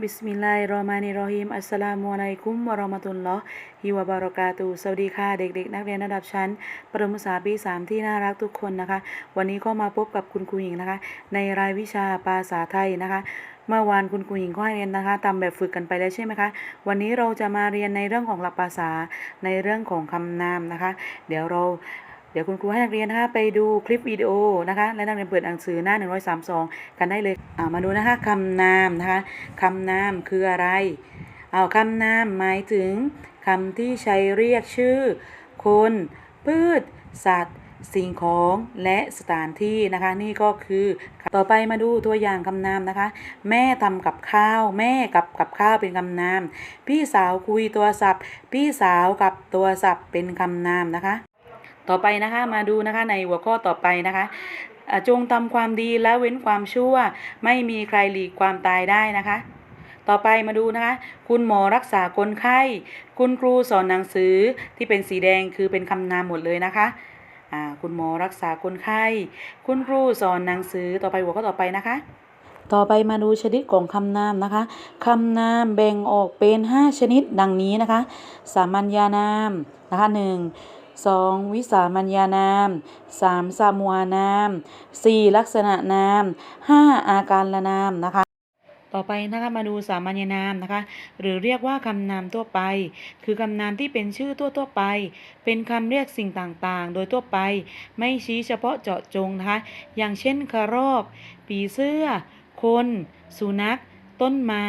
บิสมิลลาฮิรเราะห์มานิรเราะฮีมอัสสลามุอะลัยกุมวะเราะมะตุลลอฮิวะบารอกาตุสวัสดีค่ะ เด็กๆ นักเรียนระดับชั้น ประถมศึกษาปี3ที่น่ารักทุกคนนะคะ วันนี้ก็มาพบกับคุณครูหญิงนะคะ ในรายวิชาภาษาไทยนะคะ เมื่อวานคุณครูหญิงก็ให้เรียนนะคะทำแบบฝึกกันไปแล้วใช่ไหมคะ วันนี้เราจะมาเรียนในเรื่องของหลักภาษาในเรื่องของคำนามนะคะ เดี๋ยวเรา เดี๋ยวคุณครูให้นักเรียนนะคะไปดูคลิปวิดีโอนะคะและนักเรียนเปิดหนังสือหน้า 132 กันได้เลยามาดูนะคะคำนามนะคะคำนามคืออะไรเอาคำนามหมายถึงคำที่ใช้เรียกชื่อ คน พืช สัตว์ สิ่งของและสถานที่นะคะ นี่ก็คือต่อไปมาดูตัวอย่างคำนามนะคะ แม่ทำกับข้าว แม่กับกับข้าวเป็นคำนาม พี่สาวคุยตัวศัพท์ พี่สาวกับตัวศัพท์เป็นคำนามนะคะ ต่อไปนะคะมาดูนะคะในหัวข้อต่อไปนะคะจงทำความดีและเว้นความชั่ว ไม่มีใครหลีกความตายได้นะคะ ต่อไปมาดูนะคะ คุณหมอรักษาคนไข้ คุณครูสอนหนังสือที่เป็นสีแดงคือเป็นคำนามหมดเลยนะคะคุณหมอรักษาคนไข้ คุณครูสอนหนังสือต่อไปหัวข้อต่อไปนะคะ ต่อไปมาดูชนิดของคำนามนะคะคำนามแบ่งออกเป็น 5 ชนิดดังนี้นะคะ สามัญญานามนะคะหนึ่ง สองวิสามัญญานามสามสามัวนามสี่ลักษณะนามห้าอาการละนามนะคะต่อไปนะคะมาดูสามัญนามนะคะ หรือเรียกว่าคำนามทั่วไป คือคำนามที่เป็นชื่อทั่วทั่วไป เป็นคำเรียกสิ่งต่างๆ โดยทั่วไป ไม่ชี้เฉพาะเจาะจงนะคะ อย่างเช่นกระรอกปีเสื้อ คน สุนัข ต้นไม้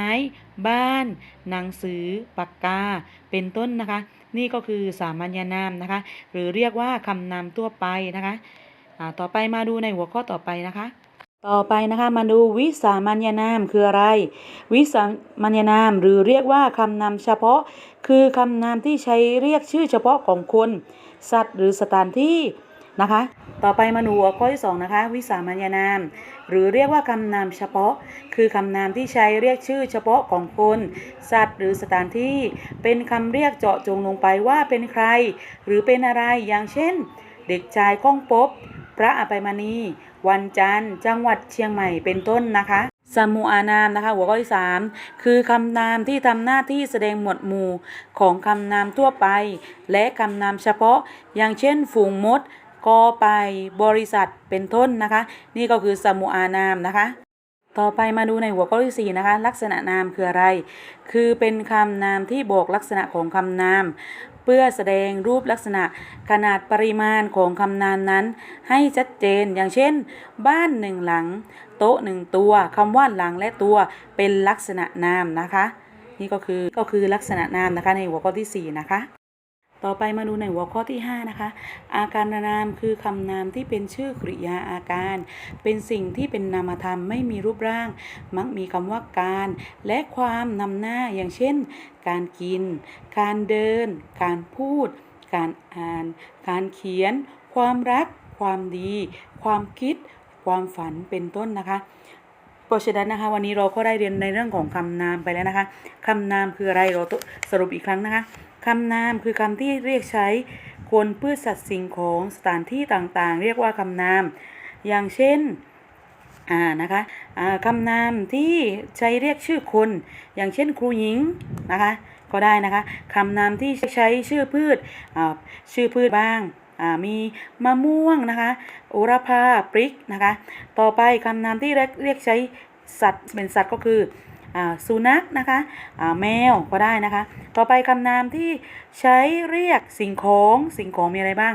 บ้าน หนังสือ ปากกา เป็นต้นนะคะ นี่ก็คือสามัญนามนะคะ หรือเรียกว่าคำนามทั่วไปนะคะต่อไปมาดูในหัวข้อต่อไปนะคะ ต่อไปนะคะมาดูวิสามัญนามคืออะไร วิสามัญนามหรือเรียกว่าคำนามเฉพาะ คือคำนามที่ใช้เรียกชื่อเฉพาะของคน สัตว์หรือสถานที่ นะคะ ต่อไปมาดูหัวข้อที่สองนะคะ วิสามัญนาม หรือเรียกว่าคำนามเฉพาะ คือคำนามที่ใช้เรียกชื่อเฉพาะของคน สัตว์หรือสถานที่ เป็นคำเรียกเจาะจงลงไปว่าเป็นใคร หรือเป็นอะไรอย่างเช่น เด็กชายก้องปบพระอภัยมณี วันจันทร์ จังหวัดเชียงใหม่เป็นต้นนะคะสมุอานามนะคะ หัวข้อที่3คือคำนามที่ทำหน้าที่แสดงหมวดหมู่ของคำนามทั่วไป และคำนามเฉพาะ อย่างเช่น ฝูงมด กอไปบริษัทเป็นต้นนะคะ นี่ก็คือสมุอานามนะคะ ต่อไปมาดูในหัวข้อที่4นะคะ ลักษณะนามคืออะไร คือเป็นคำนามที่บอกลักษณะของคำนาม เพื่อแสดงรูปลักษณะขนาดปริมาณของคำนามนั้น ให้ชัดเจนอย่างเช่น บ้านหนึ่งหลัง โต๊ะหนึ่งตัวคำว่าหลังและตัวเป็นลักษณะนามนะคะ นี่ก็คือก็คือลักษณะนามนะคะในหัวข้อที่4นะคะ ต่อไปมาดูในหัวข้อที่ 5 นะคะ อาการนามคือคำนามที่เป็นชื่อกริยาอาการ เป็นสิ่งที่เป็นนามธรรมไม่มีรูปร่าง มักมีคำว่าการ และความนำหน้าอย่างเช่น การกิน การเดิน การพูด การอ่าน การเขียน ความรัก ความดี ความคิด ความฝันเป็นต้นนะคะเพราะฉะนั้นนะคะวันนี้เราก็ได้เรียนในเรื่องของคำนามไปแล้วนะคะคำนามคืออะไรเราสรุปอีกครั้งนะคะ คำนามคือคำที่เรียกใช้คนพืชสัตว์สิ่งของสถานที่ต่างๆ เรียกว่าคำนาม อย่างเช่นอ่านะคะอ่าคำนามที่ใช้เรียกชื่อคน อย่างเช่นครูหญิงนะคะก็ได้นะคะคำนามที่ใช้ชื่อพืชอ่าชื่อพืชบ้างอ่ามีมะม่วงนะคะโอระพาพริกนะคะต่อไปคำนามที่เรียกใช้สัตว์เป็นสัตว์ก็คือ สุนัขนะคะแมวก็ได้นะคะ ต่อไปคำนามที่ใช้เรียกสิ่งของสิ่งของมีอะไรบ้าง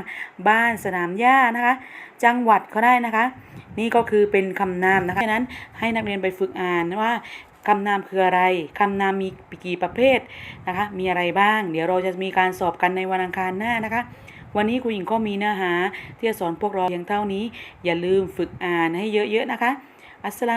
บ้านสนามหญ้านะคะ จังหวัดก็ได้นะคะ นี่ก็คือเป็นคำนามนะคะฉะนั้นให้นักเรียนไปฝึกอ่านว่าคำนามคืออะไร คำนามมีกี่ประเภทนะคะ มีอะไรบ้าง เดี๋ยวเราจะมีการสอบกันในวันอังคารหน้านะคะ วันนี้ครูหญิงก็มีเนื้อหาที่จะสอนพวกเราเพียงเท่านี้ อย่าลืมฝึกอ่านให้เยอะๆนะคะ อัสสล